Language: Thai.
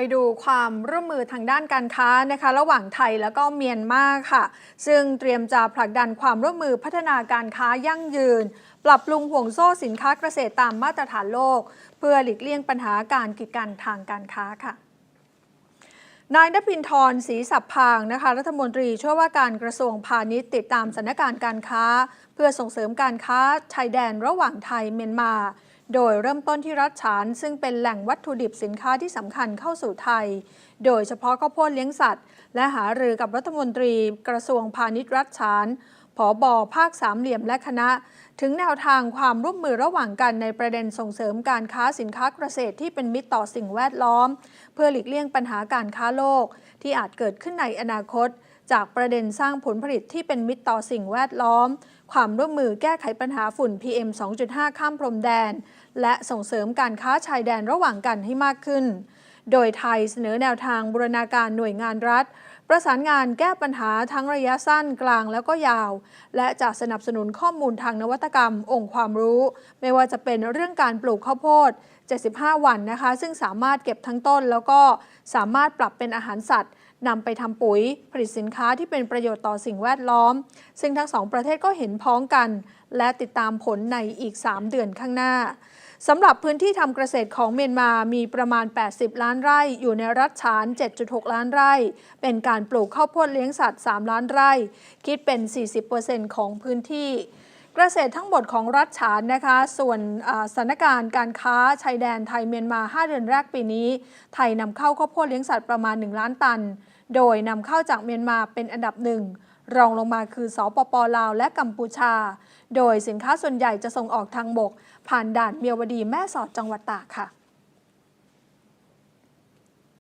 ไปดูความร่วมมือทางด้านการค้านะคะระหว่างไทยแล้วก็เมียนมาค่ะ ซึ่งเตรียมจะผลักดันความร่วมมือพัฒนาการค้ายั่งยืน ปรับปรุงห่วงโซ่สินค้าเกษตรตามมาตรฐานโลก เพื่อหลีกเลี่ยงปัญหาการกีดกันทางการค้าค่ะนายนภินทร์ศรีสัพพางนะคะรัฐมนตรีช่วยว่าการกระทรวงพาณิชย์ติดตามสถานการณ์การค้า เพื่อส่งเสริมการค้าชายแดนระหว่างไทยเมียนมา โดยเริ่มต้นที่รัฐฉานซึ่งเป็นแหล่งวัตถุดิบสินค้าที่สำคัญเข้าสู่ไทย โดยเฉพาะข้าวโพดเลี้ยงสัตว์ และหารือกับรัฐมนตรีกระทรวงพาณิชย์รัฐฉานผอบอภาคสามเหลี่ยมและคณะ ถึงแนวทางความร่วมมือระหว่างกันในประเด็นส่งเสริมการค้าสินค้าเกษตรที่เป็นมิตรต่อสิ่งแวดล้อม เพื่อหลีกเลี่ยงปัญหาการค้าโลก ที่อาจเกิดขึ้นในอนาคต จากประเด็นสร้างผลผลิตที่เป็นมิตรต่อสิ่งแวดล้อม ความร่วมมือแก้ไขปัญหาฝุ่น PM 2.5 ข้ามพรมแดน และส่งเสริมการค้าชายแดนระหว่างกันให้มากขึ้น โดยไทยเสนอแนวทางบูรณาการหน่วยงานรัฐ ประสานงานแก้ปัญหาทั้งระยะสั้นกลางแล้วก็ยาว และจะสนับสนุนข้อมูลทางนวัตกรรม องค์ความรู้ ไม่ว่าจะเป็นเรื่องการปลูกข้าวโพด 75 วันนะคะ ซึ่งสามารถเก็บทั้งต้น แล้วก็สามารถปรับเป็นอาหารสัตว์นำไปทำปุ๋ย ผลิตสินค้าที่เป็นประโยชน์ต่อสิ่งแวดล้อม ซึ่งทั้งสองประเทศก็เห็นพ้องกัน และติดตามผลในอีก 3 เดือนข้างหน้าสำหรับพื้นที่ทำเกษตรของเมียนมามีประมาณ 80 ล้านไร่ อยู่ในรัฐฉาน 7.6 ล้านไร่ เป็นการปลูกข้าวโพดเลี้ยงสัตว์ 3 ล้านไร่ คิดเป็น 40%ของพื้นที่เกษตรทั้งหมดของรัฐฉานนะคะ ส่วนสถานการณ์การค้าชายแดนไทยเมียนมา 5 เดือนแรกปีนี้ ไทยนำเข้าข้าวโพดเลี้ยงสัตว์ประมาณ 1 ล้านตัน โดยนำเข้าจากเมียนมาเป็นอันดับหนึ่ง รองลงมาคือสปปลาวและกัมพูชา โดยสินค้าส่วนใหญ่จะส่งออกทางบก ผ่านด่านเมียวดีแม่สอดจังหวัดตากค่ะ